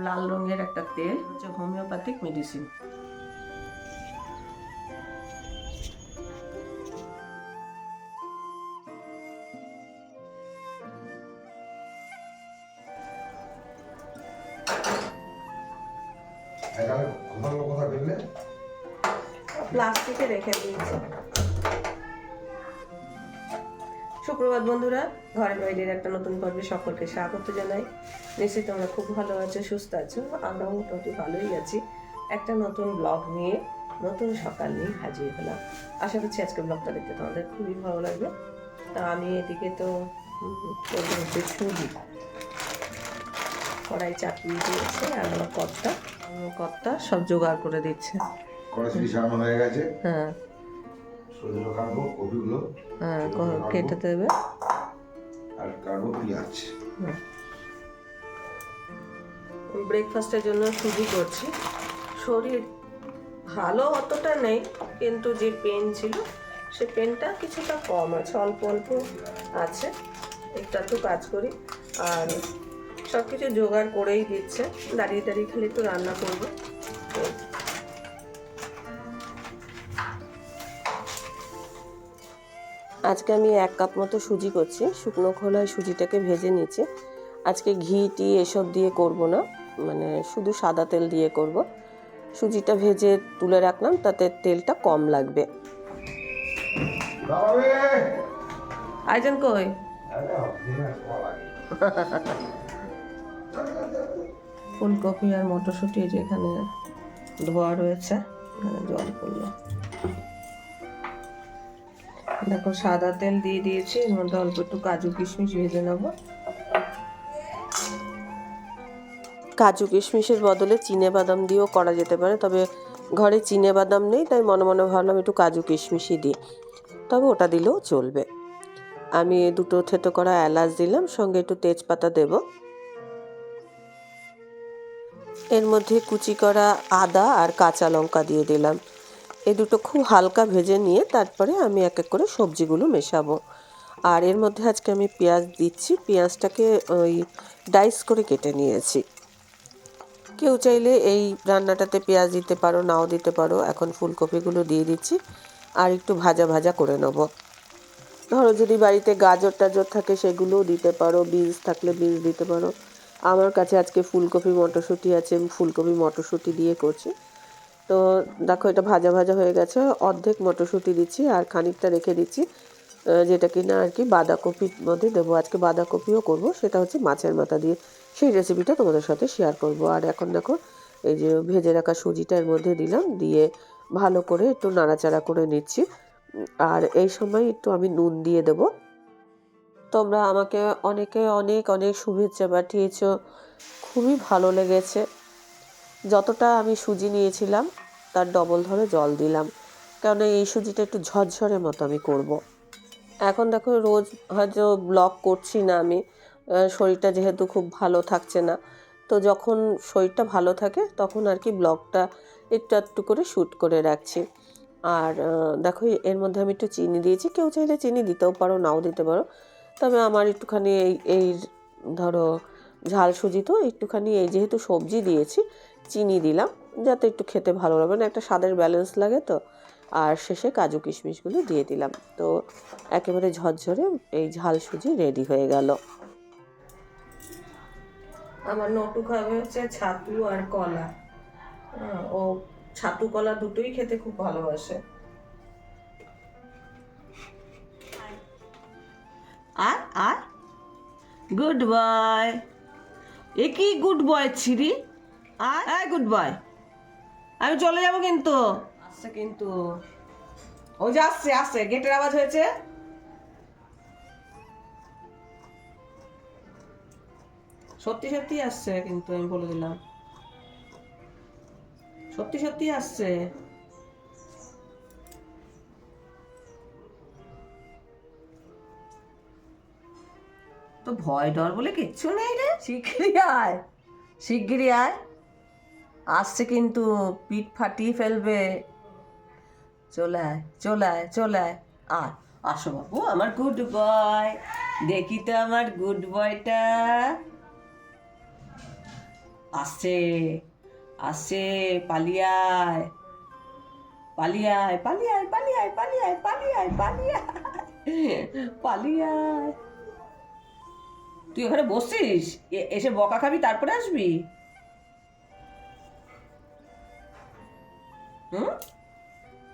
লাল রঙের একটা তেল হচ্ছে হোমিওপ্যাথিক মেডিসিন সুপ্রভাত বন্ধুরা ঘরের বাইরের একটা নতুন পর্বে সকলকে স্বাগত জানাই। নিশ্চয়ই তোমরা খুব ভালো আছো সুস্থ আছো আমরাও মোটামুটি ভালোই আছি। একটা নতুন ব্লগ নিয়ে নতুন সকাল নিয়ে হাজির হলাম। আশা করছি আজকে ব্লগটা দেখতে তোমাদের খুবই ভালো লাগবে। তা আমি এদিকে তো হচ্ছে সুজি কড়াই চাপিয়ে দিয়েছে আর আমার কর্তা কর্তা সব জোগাড় করে দিচ্ছে। হয়ে গেছে। হ্যাঁ। সজনে কাটবো কপিগুলো হ্যাঁ কেটে দেবে। আর কাটবো পেঁয়াজ ব্রেকফাস্টের জন্য সুজি করছি। শরীর ভালো অতটা নেই কিন্তু যে পেন ছিল সে পেনটা কিছুটা কম আছে অল্প অল্প আছে। একটু একটু কাজ করি আর সব কিছু জোগাড় করেই দিচ্ছে। দাঁড়িয়ে দাঁড়িয়ে খালি একটু রান্না করব। আজকে আমি এক কাপ মতো সুজি করছি। শুকনো খোলায় সুজিটাকে ভেজে নিচ্ছি। আজকে ঘি, টি এসব দিয়ে করব না। মানে শুধু সাদা তেল দিয়ে করব। সুজিটা ভেজে তুলে রাখলাম, তাতে তেলটা কম লাগবে! আইজন কই। ফুলকপি আর মটরশুঁটি এই যে এখানে ধোয়া রয়েছে জল পড়ল। দেখো সাদা তেল দিয়ে দিয়েছি, এর মধ্যে অল্প একটু কাজু কিশমিশ ভেজে নেব। কাজু কিশমিশের বদলে চিনে বাদাম দিয়েও করা যেতে পারে, তবে ঘরে চিনে বাদাম নেই, তাই মনে মনে ভাবলাম একটু কাজু কিশমিশই দিই। তবে ওটা দিলেও চলবে। আমি দুটো থেতো করা এলাচ দিলাম, সঙ্গে একটু তেজপাতা দেবো। এর মধ্যে কুচি করা আদা আর কাঁচা লঙ্কা দিয়ে দিলাম। এই দুটো খুব হালকা ভেজে নিয়ে তারপরে আমি এক এক করে সবজিগুলো মেশাবো। আর এর মধ্যে আজকে আমি পেঁয়াজ দিচ্ছি। পেঁয়াজটাকে ওই ডাইস করে কেটে নিয়েছি। কেউ চাইলে এই রান্নাটাতে পেঁয়াজ দিতে পারো, নাও দিতে পারো। এখন ফুলকপিগুলো দিয়ে দিচ্ছি আর একটু ভাজা ভাজা করে নেব। ধরো যদি বাড়িতে গাজর টাজর থাকে সেগুলোও দিতে পারো বীজ থাকলে বীজ দিতে পারো। আমার কাছে আজকে ফুলকপি মটরশুঁটি আছে ফুলকপি মটরশুঁটি দিয়ে করছি। তো দেখো, এটা ভাজা ভাজা হয়ে গেছে। অর্ধেক মটরশুঁটি দিচ্ছি আর খানিকটা রেখে দিচ্ছি যেটা কিনা আর কি বাঁধাকপির মধ্যে দেবো। আজকে বাঁধাকপিও করব, সেটা হচ্ছে মাছের মাথা দিয়ে। সেই রেসিপিটা তোমাদের সাথে শেয়ার করব। আর এখন দেখো, এই যে ভেজে রাখা সুজিটা এর মধ্যে দিলাম, দিয়ে ভালো করে একটু নাড়াচাড়া করে নিচ্ছি। আর এই সময় একটু আমি নুন দিয়ে দেবো। তোমরা আমাকে অনেকে অনেক অনেক শুভেচ্ছা পাঠিয়েছো। খুবই ভালো লেগেছে। যতটা আমি সুজি নিয়েছিলাম, তার ডবল ধরে জল দিলাম। কারণ এই সুজিটা একটু ঝরঝরে মতো আমি করব। এখন দেখো রোজ হয়তো ব্লগ করছি না আমি শরীরটা যেহেতু খুব ভালো থাকছে না, তো যখন শরীরটা ভালো থাকে তখন আর কি ব্লগটা একটু একটু করে শ্যুট করে রাখছি। আর দেখো এর মধ্যে আমি একটু চিনি দিয়েছি, কেউ চাইলে চিনি দিতেও পারো, নাও দিতে পারো। তবে আমার একটুখানি এই এই ধরো ঝাল সুজি তো, একটুখানি এই যেহেতু সবজি দিয়েছি চিনি দিলাম যাতে একটু খেতে ভালো লাগবে না একটা স্বাদের ব্যালেন্স লাগে তো। আর শেষে কাজু কিশমিশগুলো দিয়ে দিলাম। তো একেবারে ঝরঝরে এই ঝাল সুজি রেডি হয়ে গেল। আমার নটু খাবে হচ্ছে ছাতু আর কলা। হ্যাঁ, ও ছাতু কলা দুটোই খেতে খুব ভালোবাসে। আর আর? গুড বয় এ কি গুড বয় ছিরি? আর? হ্যাঁ গুড বয় আমি চলে যাব কিন্তু। আসছে কিন্তু। ও যে আসছে আসছে। গেটের আওয়াজ হয়েছে। সত্যি সত্যি আসছে কিন্তু আমি বলে দিলাম। সত্যি সত্যি আসছে। তো ভয় ডর বলে কিচ্ছু নেই রে। শিগগিরই আয়। শিগগিরই আয়। আসছে কিন্তু, পিঠ ফাটিয়ে ফেলবে। চলে আয় চলে আয় চলে আয়। আর আসো বাবু, আমার গুড বয় দেখি তো আমার গুড বয়টা আসছে আসছে পালিয়ায় পালিয়ায় পালিয়ায় পালিয়ায় পালিয়ায় পালিয়ায় পালিয়ায় পালিয়ায় তুই ওখানে বসছিস? এসে বকা খাবি, তারপরে আসবি? হুম?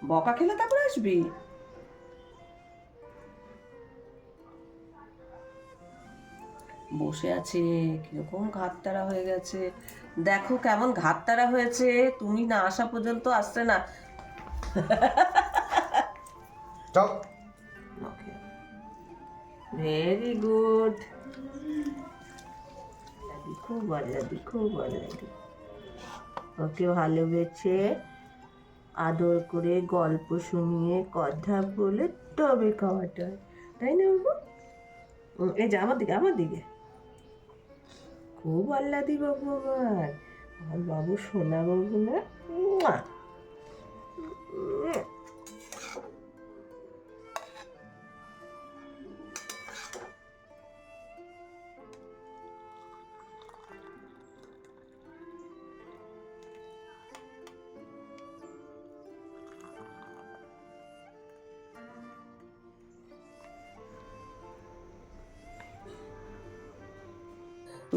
বকা খেলে তারপরে আসবি? বসে আছে কীরকম ঘাটতারা হয়ে গেছে। দেখো কেমন ঘাটতারা হয়েছে তুমি না আসা পর্যন্ত আসছে না। ভেরি গুড খুব ভালো খুব ভালো ওকে ভালোবেসে আদর করে গল্প শুনিয়ে কথা বলে তবে খাওয়াটা। তাই না বাবু? এই যে আমার দিকে আমার দিকে। খুব আল্লাদি বাবু আমার। আমার বাবু সোনা বাবু না?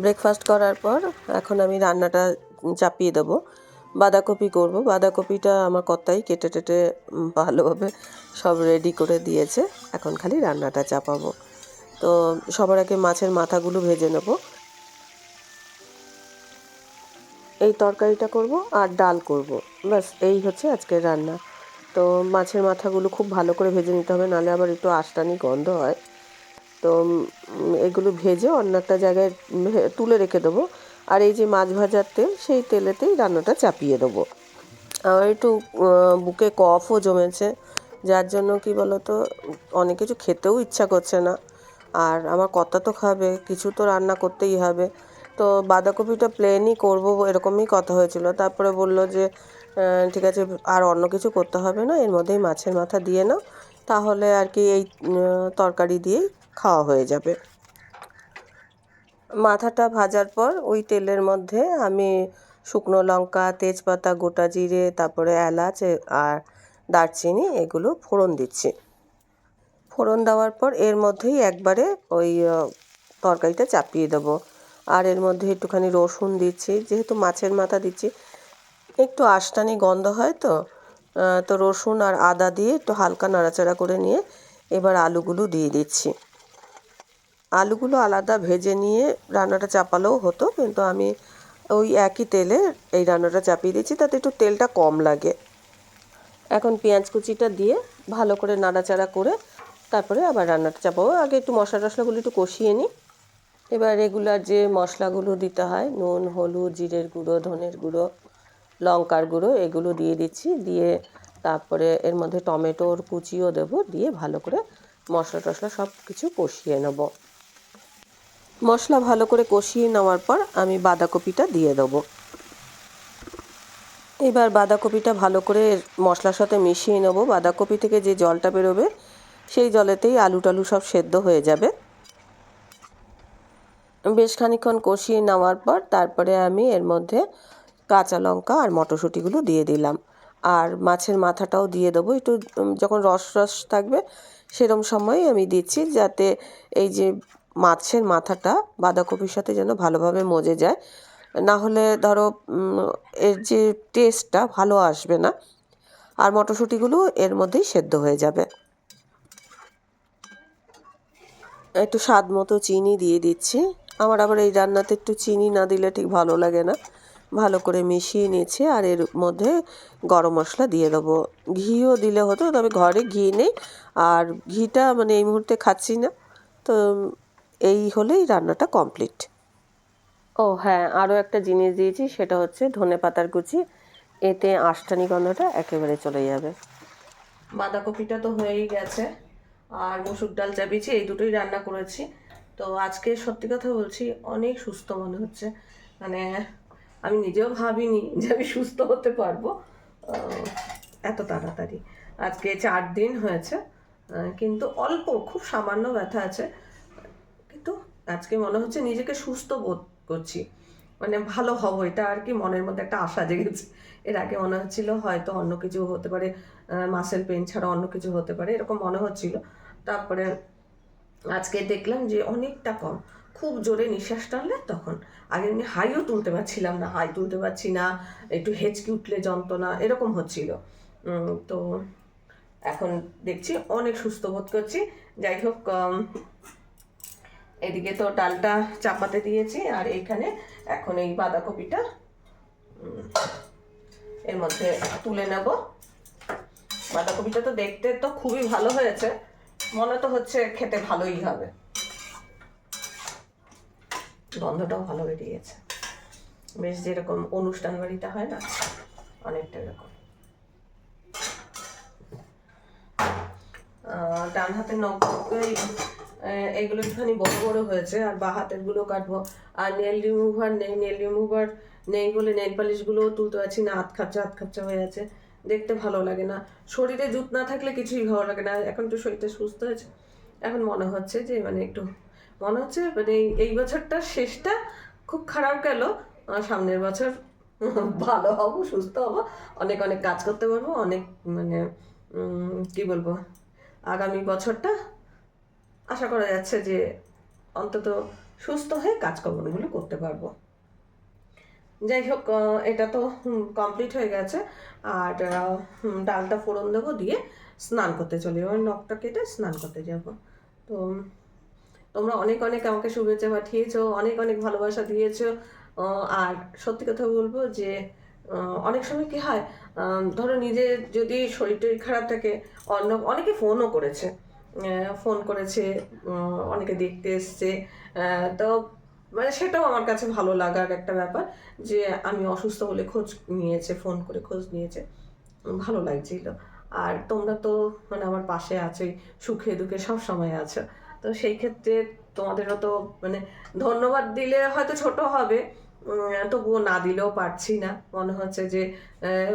ব্রেকফাস্ট করার পর এখন আমি রান্নাটা চাপিয়ে দেবো। বাঁধাকপি করব। বাঁধাকপিটা আমার কর্তাই কেটে টেটে ভালোভাবে সব রেডি করে দিয়েছে। এখন খালি রান্নাটা চাপাবো। তো সবার আগে মাছের মাথাগুলো ভেজে নেব। এই তরকারিটা করব আর ডাল করব। ব্যাস, এই হচ্ছে আজকের রান্না। তো মাছের মাথাগুলো খুব ভালো করে ভেজে নিতে হবে, নাহলে আবার একটু আষ্টানি গন্ধ হয়। তো এগুলো ভেজে অন্য একটা জায়গায় তুলে রেখে দেবো। আর এই যে মাছ ভাজার তেল, সেই তেলেতেই রান্নাটা চাপিয়ে দেবো। আমার একটু বুকে কফও জমেছে, যার জন্য কি বলতো, অনেক কিছু খেতেও ইচ্ছা করছে না। আর আমার কর্তা তো খাবে, কিছু তো রান্না করতেই হবে। তো বাঁধাকপিটা প্লেনই করব, এরকমই কথা হয়েছিল। তারপরে বলল যে ঠিক আছে, আর অন্য কিছু করতে হবে না, এর মধ্যেই মাছের মাথা দিয়ে নাও। তাহলে আর কি এই তরকারি দিয়েই খাওয়া হয়ে যাবে। মাথাটা ভাজার পর ওই তেলের মধ্যে আমি শুকনো লঙ্কা, তেজপাতা, গোটা জিরে, তারপরে এলাচ আর দারচিনি এগুলো ফোড়ন দিচ্ছি। ফোড়ন দেওয়ার পর এর মধ্যেই একবারে ওই তরকারিটা চাপিয়ে দেবো। আর এর মধ্যে একটুখানি রসুন দিচ্ছি, যেহেতু মাছের মাথা দিচ্ছি, একটু আষ্টানি গন্ধ হয় তো তো রসুন আর আদা দিয়ে একটু হালকা নাড়াচাড়া করে নিয়ে এবার আলুগুলো দিয়ে দিচ্ছি। আলুগুলো আলাদা ভেজে নিয়ে রান্নাটা চাপালেও হতো, কিন্তু আমি ওই একই তেলে এই রান্নাটা চাপিয়ে দিচ্ছি তাতে একটু তেলটা কম লাগে। এখন পেঁয়াজ কুচিটা দিয়ে ভালো করে নাড়াচাড়া করে তারপরে আবার রান্নাটা চাপাবো। আগে একটু মশলা টশলাগুলো একটু কষিয়ে নিই। এবার রেগুলার যে মশলাগুলো দিতে হয়, নুন, হলুদ, জিরের গুঁড়ো, ধনের গুঁড়ো, লঙ্কার গুঁড়ো, এগুলো দিয়ে দিচ্ছি। দিয়ে তারপরে এর মধ্যে টমেটোর কুচিও দেবো, দিয়ে ভালো করে মশলা টশলা সব কিছু কষিয়ে নেব। মশলা ভালো করে কষিয়ে নেওয়ার পর আমি বাঁধাকপিটা দিয়ে দেবো। এবার বাঁধাকপিটা ভালো করে মশলার সাথে মিশিয়ে নেব। বাঁধাকপি থেকে যে জলটা বেরোবে, সেই জলেতেই আলু টালু সব সেদ্ধ হয়ে যাবে। বেশ খানিক্ষণ কষিয়ে নেওয়ার পর তারপরে আমি এর মধ্যে কাঁচা লঙ্কা আর মটরশুঁটিগুলো দিয়ে দিলাম। আর মাছের মাথাটাও দিয়ে দেবো। একটু যখন রস রস থাকবে, সেরম সময় আমি দিচ্ছি যাতে এই যে মাছের মাথাটা বাঁধাকপির সাথে যেন ভালোভাবে মজে যায়। না হলে ধরো এর যে টেস্টটা ভালো আসবে না। আর মটরশুঁটিগুলো এর মধ্যেই সেদ্ধ হয়ে যাবে। একটু স্বাদ মতো চিনি দিয়ে দিচ্ছি। আমার আবার এই রান্নাতে একটু চিনি না দিলে ঠিক ভালো লাগে না। ভালো করে মিশিয়ে নিয়েছি আর এর মধ্যে গরম মশলা দিয়ে দেবো। ঘিও দিলে হতো, তবে ঘরে ঘি নেই। আর ঘিটা মানে এই মুহূর্তে খাচ্ছি না। তো এই হলেই রান্নাটা কমপ্লিট। ও হ্যাঁ আরও একটা জিনিস দিয়েছি সেটা হচ্ছে ধনে পাতার কুচি। এতে আষ্টানি গন্ধটা একেবারে চলে যাবে। বাঁধাকপিটা তো হয়েই গেছে আর মুসুর ডাল চাপিয়েছি এই দুটোই রান্না করেছি। তো আজকে সত্যি কথা বলছি অনেক সুস্থ মনে হচ্ছে। মানে আমি নিজেও ভাবিনি যে আমি সুস্থ হতে পারব। এত তাড়াতাড়ি। আজকে চার দিন হয়েছে কিন্তু অল্প খুব সামান্য ব্যথা আছে। আজকে মনে হচ্ছে নিজেকে সুস্থ বোধ করছি। মানে ভালো হব, এটা আর কি মনের মধ্যে একটা আশা জেগেছে। এর আগে মনে হচ্ছিল হয়তো অন্য কিছু হতে পারে মাসেল পেন ছাড়া অন্য কিছু হতে পারে, এরকম মনে হচ্ছিল। তারপরে আজকে দেখলাম যে অনেকটা কম। খুব জোরে নিঃশ্বাস টানলে তখন। আগে এমনি হাইও তুলতে পারছিলাম না, হাই তুলতে পারছি না, একটু হেঁচকি উঠলে যন্ত্রণা, এরকম হচ্ছিল। তো এখন দেখছি অনেক সুস্থ বোধ করছি। যাই হোক এদিকে তো ডালটা চাপাতে দিয়েছি, আর এইখানে এখন এই বাঁধাকপিটা এর মধ্যে তুলে নেব। বাঁধাকপিটা তো দেখতে তো খুবই ভালো হয়েছে, মনে তো হচ্ছে খেতে ভালোই হবে। গন্ধটাও ভালো বেরিয়েছে। বেশ যেরকম অনুষ্ঠান বাড়িতে হয় না, অনেকটা এরকম। ডান হাতের নখ এগুলো একটুখানি বড় বড় হয়েছে, আর বা হাতেরগুলো কাটবো। আর নেল রিমুভার নেই নেল রিমুভার নেই বলে নেল পালিশগুলো তুলতে পারছি না, হাত খাপচা হাত খাপচা হয়ে আছে। দেখতে ভালো লাগে না। শরীরে জুত না থাকলে কিছুই ভালো লাগে না। এখন তো শরীরটা সুস্থ হয়েছে। এখন মনে হচ্ছে যে মানে একটু মনে হচ্ছে মানে এই- এই বছরটা শেষটা খুব খারাপ গেল। সামনের বছর ভালো হব, সুস্থ হব। অনেক অনেক কাজ করতে পারব। অনেক মানে কি বলব? আগামী বছরটা আশা করা যাচ্ছে যে অন্তত সুস্থ হয়ে কাজকর্মগুলো করতে পারব। যাই হোক এটা তো কমপ্লিট হয়ে গেছে। আর ডালটা ফোড়ন দেবো দিয়ে স্নান করতে চলে। যাব নখটা কেটে স্নান করতে যাব। তো, তোমরা অনেক অনেক আমাকে শুভেচ্ছা পাঠিয়েছো, অনেক অনেক ভালোবাসা দিয়েছ। আর সত্যি কথা বলব যে অনেক সময় কি হয় ধরো নিজের যদি শরীর টরীর খারাপ থাকে, অন্য, অনেকে ফোনও করেছে। ফোন করেছে অনেকে দেখতে এসছে। তো মানে সেটাও আমার কাছে ভালো লাগার একটা ব্যাপার যে আমি অসুস্থ হলে খোঁজ নিয়েছে ফোন করে খোঁজ নিয়েছে। ভালো লাগছিল। আর তোমরা তো মানে আমার পাশে আছোই সুখে দুঃখে সব সময় আছো। তো সেই ক্ষেত্রে তোমাদেরও তো মানে ধন্যবাদ দিলে হয়তো ছোট হবে তবুও না দিলেও পারছি না। মনে হচ্ছে যে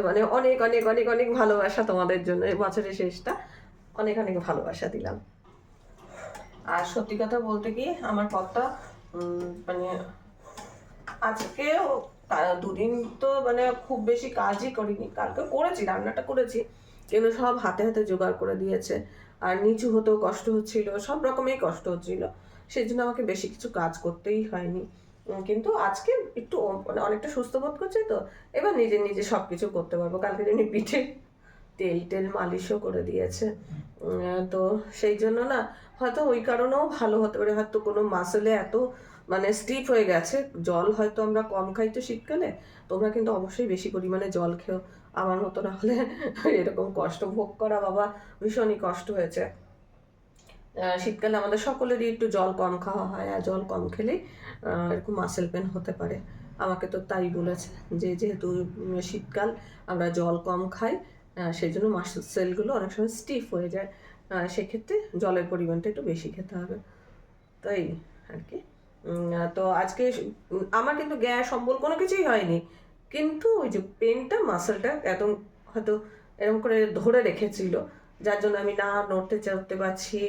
মানে অনেক অনেক অনেক অনেক ভালোবাসা তোমাদের জন্য বছরের শেষটা। অনেক অনেক ভালোবাসা দিলাম। আর সত্যি কথা বলতে কি আমার উম, মানে আজকেও কা- দুদিন তো মানে খুব বেশি কাজই করিনি। কালকে করেছি রান্নাটা করেছি কিন্তু সব হাতে হাতে জোগাড় করে দিয়েছে। আর নিচু হতেও কষ্ট হচ্ছিল সব রকমেই কষ্ট হচ্ছিল। সেই জন্য আমাকে বেশি কিছু কাজ করতেই হয়নি। কিন্তু আজকে একটু মানে অনেকটা সুস্থ বোধ করছে তো এবার নিজে নিজে সব কিছু করতে পারব। কালকে যেমনি পিঠে তেল টেল মালিশও করে দিয়েছে। তো সেই জন্য না, হয়তো ওই কারণেও ভালো হতে পারে। হয়তো কোনো মাসেলে এত মানে স্টিফ হয়ে গেছে। জল হয়তো আমরা কম খাই তো শীতকালে। তোমরা কিন্তু অবশ্যই বেশি পরিমাণে জল খেও। আমার মতো না হলে এরকম কষ্ট ভোগ করা বাবা ভীষণই কষ্ট হয়েছে। শীতকালে আমাদের সকলেরই একটু জল কম খাওয়া হয় আর জল কম খেলেই এরকম মাসেল পেন হতে পারে। আমাকে তো তাই বলেছে যে যেহেতু শীতকাল আমরা জল কম খাই সেই জন্য মাসেল সেলগুলো অনেক সময় স্টিফ হয়ে যায়। সেক্ষেত্রে জলের পরিমাণটা একটু বেশি খেতে হবে। তাই আর কি। তো আজকে আমার কিন্তু গ্যাস অম্বল কোনো কিছুই হয়নি। কিন্তু ওই যে পেনটা মাসেলটা একদম হয়তো এরকম করে ধরে রেখেছিল। যার জন্য আমি না নড়তে চড়তে পারছি,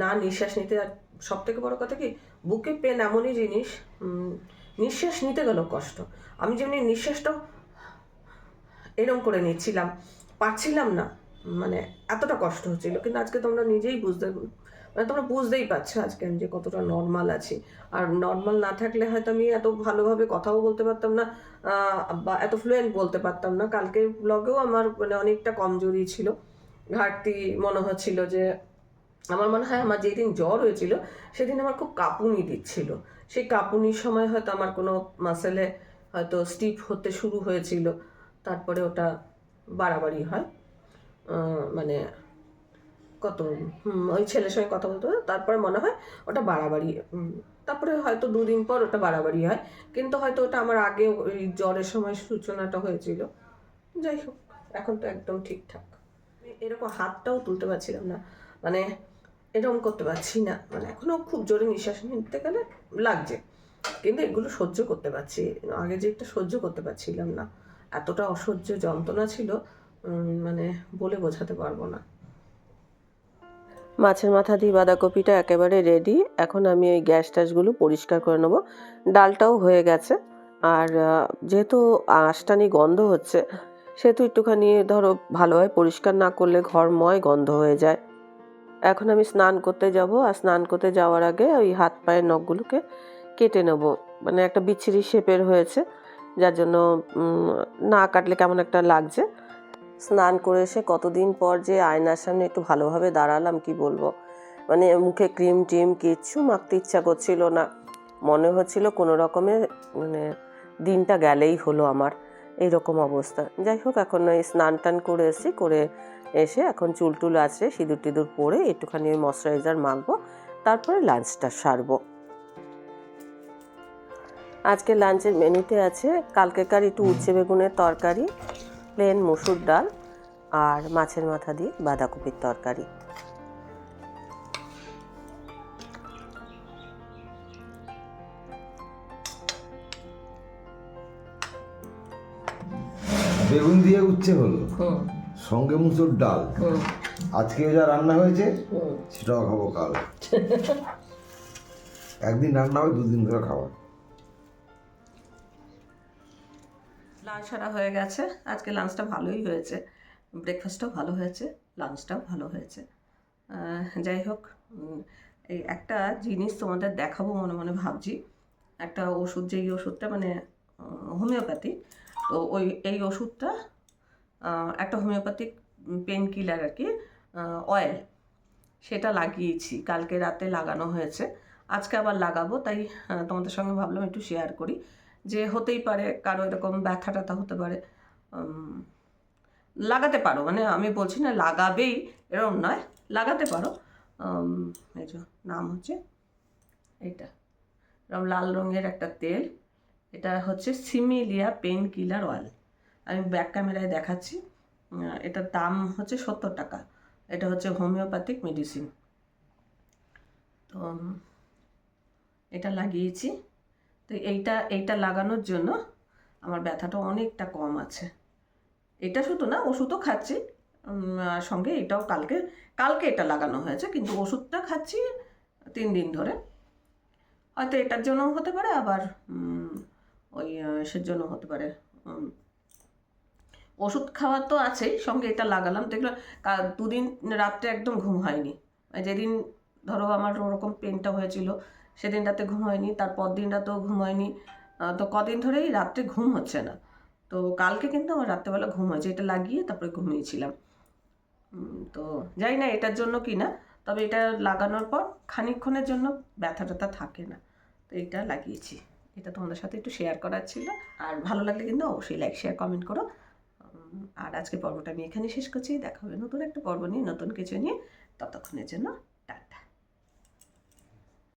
না নিঃশ্বাস নিতে আর সব থেকে বড় কথা কি, বুকে পেন এমনই জিনিস নিঃশ্বাস নিতে গেল কষ্ট। আমি যেমনি নিঃশ্বাসটা এরম করে নিচ্ছিলাম পারছিলাম না। মানে এতটা কষ্ট হচ্ছিল। কিন্তু আজকে তোমরা নিজেই বুঝতে মানে তোমরা বুঝতেই পারছ আজকে আমি যে কতটা নর্মাল আছি। আর নর্মাল না থাকলে হয়তো আমি এত ভালোভাবে কথাও বলতে পারতাম না বা এত ফ্লুয়েন্ট বলতে পারতাম না। কালকের ব্লগেও আমার মানে অনেকটা কমজোরি ছিল। ঘাটতি মনে হচ্ছিল যে আমার মনে হয় আমার যেদিন জ্বর হয়েছিল, সেদিন আমার খুব কাঁপুনি দিচ্ছিল। সেই কাঁপুনির সময় হয়তো আমার কোনো মাসেলে হয়তো স্টিফ হতে শুরু হয়েছিল। তারপরে ওটা বাড়াবাড়ি হয়। মানে কত ওই ছেলের সঙ্গে কথা বলতে তারপরে মনে হয় ওটা বাড়াবাড়ি তারপরে হয়তো দুদিন পর ওটা বাড়াবাড়ি হয়। কিন্তু হয়তো ওটা আমার আগে ওই জ্বরের সময় সূচনাটা হয়েছিল। যাই হোক, এখন তো একদম ঠিকঠাক। এরকম হাতটাও তুলতে পারছিলাম না। মানে এরকম করতে পারছি না। মানে এখনও খুব জোরে নিঃশ্বাস নিতে গেলে লাগছে। কিন্তু এগুলো সহ্য করতে পারছি। আগে যে একটা সহ্য করতে পারছিলাম না। এতটা অসহ্য যন্ত্রণা ছিল মানে বলে বোঝাতে পারব না। মাছের মাথা দিয়ে বাঁধাকপিটা একেবারে রেডি এখন আমি ওই গ্যাস ট্যাসগুলো পরিষ্কার করে নেব। ডালটাও হয়ে গেছে। আর যেহেতু আঁশটানি গন্ধ হচ্ছে, সেহেতু একটুখানি ধরো ভালোভাবে পরিষ্কার না করলে ঘরময় গন্ধ হয়ে যায়। এখন আমি স্নান করতে যাব। আর স্নান করতে যাওয়ার আগে ওই হাত পায়ের নখগুলোকে কেটে নেব। মানে একটা বিচ্ছিরি শেপের হয়েছে। যার জন্য না কাটলে কেমন একটা লাগছে। স্নান করে এসে কতদিন পর যে আয়নার সামনে একটু ভালোভাবে দাঁড়ালাম, কি বলব? মানে মুখে ক্রিম টিম কিচ্ছু মাখতে ইচ্ছা করছিল না। মনে হচ্ছিল কোনো রকমের মানে দিনটা গেলেই হলো আমার। এইরকম অবস্থা। যাই হোক, এখন ওই স্নান টান করে এসেছি, করে এসে এখন চুল টুল আছে, সিঁদুর টিঁদুর পরে একটুখানি ওই ময়শ্চারাইজার মাখবো, তারপরে লাঞ্চটা সারবো। আজকে লাঞ্চের মেনুতে আছে কালকেকার একটু উচ্ছে বেগুনের তরকারি প্লেন মসুর ডাল আর মাছের মাথা দিয়ে বাঁধাকপির তরকারি। বেগুন দিয়ে উচ্ছে হলো। সঙ্গে মুসুর ডাল। আজকে যা রান্না হয়েছে সেটাও খাব কাল। একদিন রান্না হবে দুদিন ধরে খাওয়া সারা হয়ে গেছে। আজকে লাঞ্চটা ভালোই হয়েছে। ব্রেকফাস্টটাও ভালো হয়েছে লাঞ্চটাও ভালো হয়েছে। যাই হোক এই একটা জিনিস তোমাদের দেখাবো মনে মনে ভাবছি। একটা ওষুধ, যেই ওষুধটা মানে হোমিওপ্যাথি, তো ওই, এই ওষুধটা একটা হোমিওপ্যাথিক পেন কিলার আর কি অয়েল সেটা লাগিয়েছি। কালকে রাতে লাগানো হয়েছে। আজকে আবার লাগাবো, তাই তোমাদের সঙ্গে ভাবলাম একটু শেয়ার করি। যে হতেই পারে, কারও এরকম ব্যথা ট্যাথা হতে পারে লাগাতে পারো। মানে আমি বলছি না লাগাবেই এরকম নয়, লাগাতে পারো। এই যে নাম হচ্ছে এইটা। এরকম লাল রঙের একটা তেল। এটা হচ্ছে সিমিলিয়া পেন কিলার অয়েল। আমি ব্যাক ক্যামেরায় দেখাচ্ছি। এটার দাম হচ্ছে সত্তর টাকা। এটা হচ্ছে হোমিওপ্যাথিক মেডিসিন। তো এটা লাগিয়েছি। তো এইটা এইটা লাগানোর জন্য আমার ব্যথাটা অনেকটা কম আছে। এটা শুধু না, ওষুধও খাচ্ছি। সঙ্গে এটাও কালকে কালকে এটা লাগানো হয়েছে, কিন্তু ওষুধটা খাচ্ছি তিন দিন ধরে। হয়তো এটার জন্যও হতে পারে, আবার ওই সের জন্য হতে পারে। ওষুধ খাওয়া তো আছেই, সঙ্গে এটা লাগালাম। দেখল কা- দুদিন রাত্রে একদম ঘুম হয়নি। যেদিন ধরো আমার ওরকম পেনটা হয়েছিল সেদিন রাতে ঘুম হয়নি তারপর দিন রাতেও ঘুম হয়নি। তো কদিন ধরেই রাত্রে ঘুম হচ্ছে না। তো কালকে কিন্তু আমার রাত্রেবেলা ঘুম হয়েছে, এটা লাগিয়ে তারপরে ঘুমিয়েছিলাম। তো জানি না এটার জন্য কি না, তবে এটা লাগানোর পর খানিকক্ষণের জন্য ব্যথা ট্যাথা থাকে না। তো এটা লাগিয়েছি। এটা তোমাদের সাথে একটু শেয়ার করার ছিল। আর ভালো লাগলে কিন্তু অবশ্যই লাইক শেয়ার কমেন্ট করো। আর আজকে পর্বটা আমি এখানে শেষ করছি। দেখা হবে নতুন একটা পর্ব নিয়ে, নতুন কিছু নিয়ে ততক্ষণের জন্য